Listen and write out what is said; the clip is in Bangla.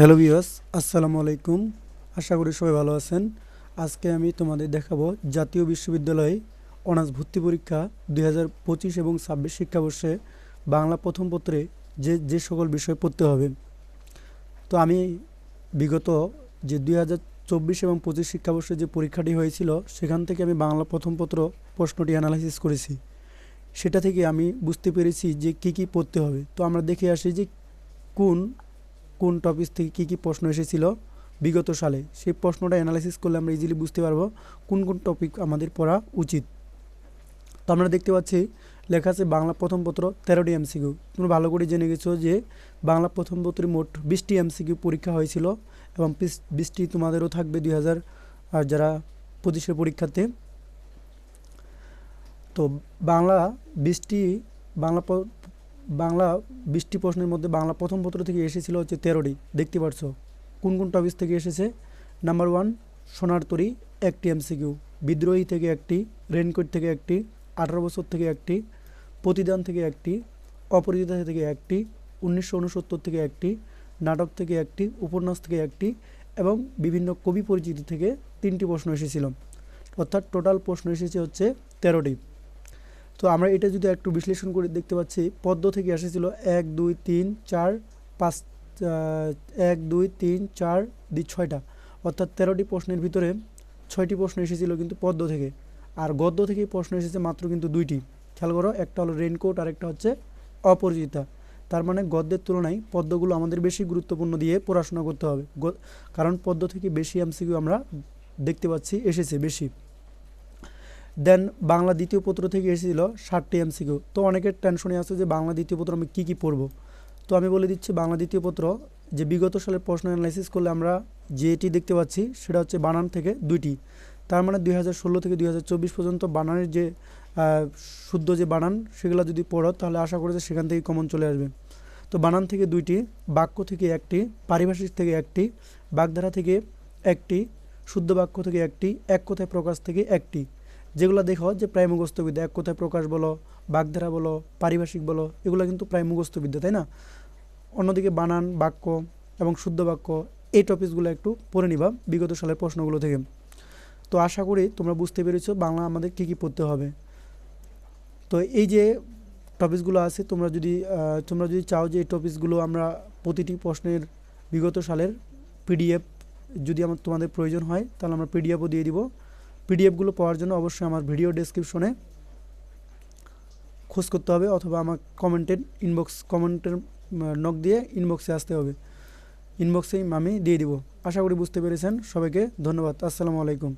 হ্যালো ভিউয়ার্স, আসসালামু আলাইকুম। আশা করি সবাই ভালো আছেন। আজকে আমি তোমাদের দেখাবো জাতীয় বিশ্ববিদ্যালয়ে অনার্স ভর্তি পরীক্ষা দুই হাজার পঁচিশ এবং ছাব্বিশ শিক্ষাবর্ষে বাংলা প্রথম পত্রে যে যে সকল বিষয় পড়তে হবে। তো আমি বিগত যে দুই চব্বিশ এবং পঁচিশ শিক্ষাবর্ষে যে পরীক্ষাটি হয়েছিল, সেখান থেকে আমি বাংলা প্রথম পত্র প্রশ্নটি অ্যানালাইসিস করেছি। সেটা থেকে আমি বুঝতে পেরেছি যে কি কি পড়তে হবে। তো আমরা দেখে আসি যে কোন কোন টপিক থেকে কী কী প্রশ্ন এসেছিল বিগত সালে? সেই প্রশ্নটা অ্যানালাইসিস করলে আমরা ইজিলি বুঝতে পারব কোন কোন টপিক আমাদের পড়া উচিত। তো আমরা দেখতে পাচ্ছি, লেখা আছে বাংলা প্রথম পত্র তেরোটি এমসিকিউ তোমরা ভালো করে জেনে গেছো যে বাংলা প্রথম পত্রে মোট বিশটি এমসিকিউ পরীক্ষা হয়েছিল এবং বিশ- বিশটি তোমাদেরও থাকবে দুই হাজার, আর যারা পঁচিশের পরীক্ষাতে তো বাংলা বিশটি, বাংলা বাংলা বিশটি প্রশ্নের মধ্যে বাংলা প্রথম পত্র থেকে এসেছিল হচ্ছে তেরোটি। দেখতে পারছ? কোন কোন টপিক থেকে এসেছে? নাম্বার ওয়ান, সোনার তরী, একটি এমসিকিউ। বিদ্রোহী থেকে একটি, রেনকোট থেকে একটি, আঠারো বছর থেকে একটি, প্রতিদান থেকে একটি, অপরাজিতা থেকে একটি, উনিশশো উনসত্তর থেকে একটি, নাটক থেকে একটি, উপন্যাস থেকে একটি এবং বিভিন্ন কবি পরিচিতি থেকে তিনটি প্রশ্ন এসেছিল। অর্থাৎ টোটাল প্রশ্ন এসেছে হচ্ছে তেরোটি। তো আমরা এটা যদি একটু বিশ্লেষণ করে দেখতে পাচ্ছি, পদ্ম থেকে এসেছিল এক, দুই, তিন, চার, পাঁচ এক, দুই, তিন, চার, দি, ছয়টা। অর্থাৎ তেরোটি প্রশ্নের ভিতরে ছয়টি প্রশ্ন এসেছিল কিন্তু পদ্ম থেকে। আর গদ্য থেকে প্রশ্ন এসেছে মাত্র কিন্তু দুইটি। খেয়াল করো, একটা হলো রেনকোট আর একটা হচ্ছে অপরিচিতা। তার মানে গদ্যের তুলনায় পদ্মগুলো আমাদের বেশি গুরুত্বপূর্ণ দিয়ে পড়াশোনা করতে হবে। কারণ পদ্ম থেকে বেশি এমসিকিউ আমরা দেখতে পাচ্ছি, এসেছে বেশি। দেন বাংলা দ্বিতীয় পত্র থেকে এসেছিল ষাটটি এমসিকিউ তো অনেকের টেনশনে আছে যে বাংলা দ্বিতীয় পত্র আমি কী কী পড়ব? তো আমি বলে দিচ্ছি, বাংলা দ্বিতীয় পত্র যে বিগত সালের প্রশ্ন অ্যানালাইসিস করলে আমরা যেটি দেখতে পাচ্ছি সেটা হচ্ছে বানান থেকে দুইটি। তার মানে দুই হাজার ষোলো থেকে দুই হাজার চব্বিশ পর্যন্ত বানানের যে শুদ্ধ যে বানান সেগুলো যদি পড়ো তাহলে আশা করি যে সেখান থেকে কমন চলে আসবে। তো বানান থেকে দুইটি, বাক্য থেকে একটি, পারিভাষিক থেকে একটি, বাগধারা থেকে একটি, শুদ্ধ বাক্য থেকে একটি, এক কথায় প্রকাশ থেকে একটি। যেগুলো দেখো যে প্রায় মুখস্থবিদ্যা এক কথায় প্রকাশ বলো, বাগধারা বলো, পারিভাষিক বলো, এগুলো কিন্তু প্রায় মুখস্থবিদ্যা তাই না? অন্যদিকে বানান, বাক্য এবং শুদ্ধ বাক্য, এই টপিকসগুলো একটু পড়ে নিবা বিগত সালের প্রশ্নগুলো থেকে। তো আশা করি তোমরা বুঝতে পেরেছ বাংলা আমাদের কী কী পড়তে হবে। তো এই যে টপিকসগুলো আছে, তোমরা যদি তোমরা যদি চাও যে এই টপিকসগুলো আমরা প্রতিটি প্রশ্নের বিগত সালের পিডিএফ যদি আমার তোমাদের প্রয়োজন হয়, তাহলে আমরা পিডিএফও দিয়ে দিব। পিডিএফগুলো পাওয়ার জন্য অবশ্যই আমার ভিডিও ডেসক্রিপশনে খোঁজ করতে হবে অথবা আমার কমেন্টের ইনবক্স কমেন্টের নক দিয়ে ইনবক্সে আসতে হবে। ইনবক্সেই আমি দিয়ে দিব। আশা করি বুঝতে পেরেছেন। সবাইকে ধন্যবাদ। আসসালামু আলাইকুম।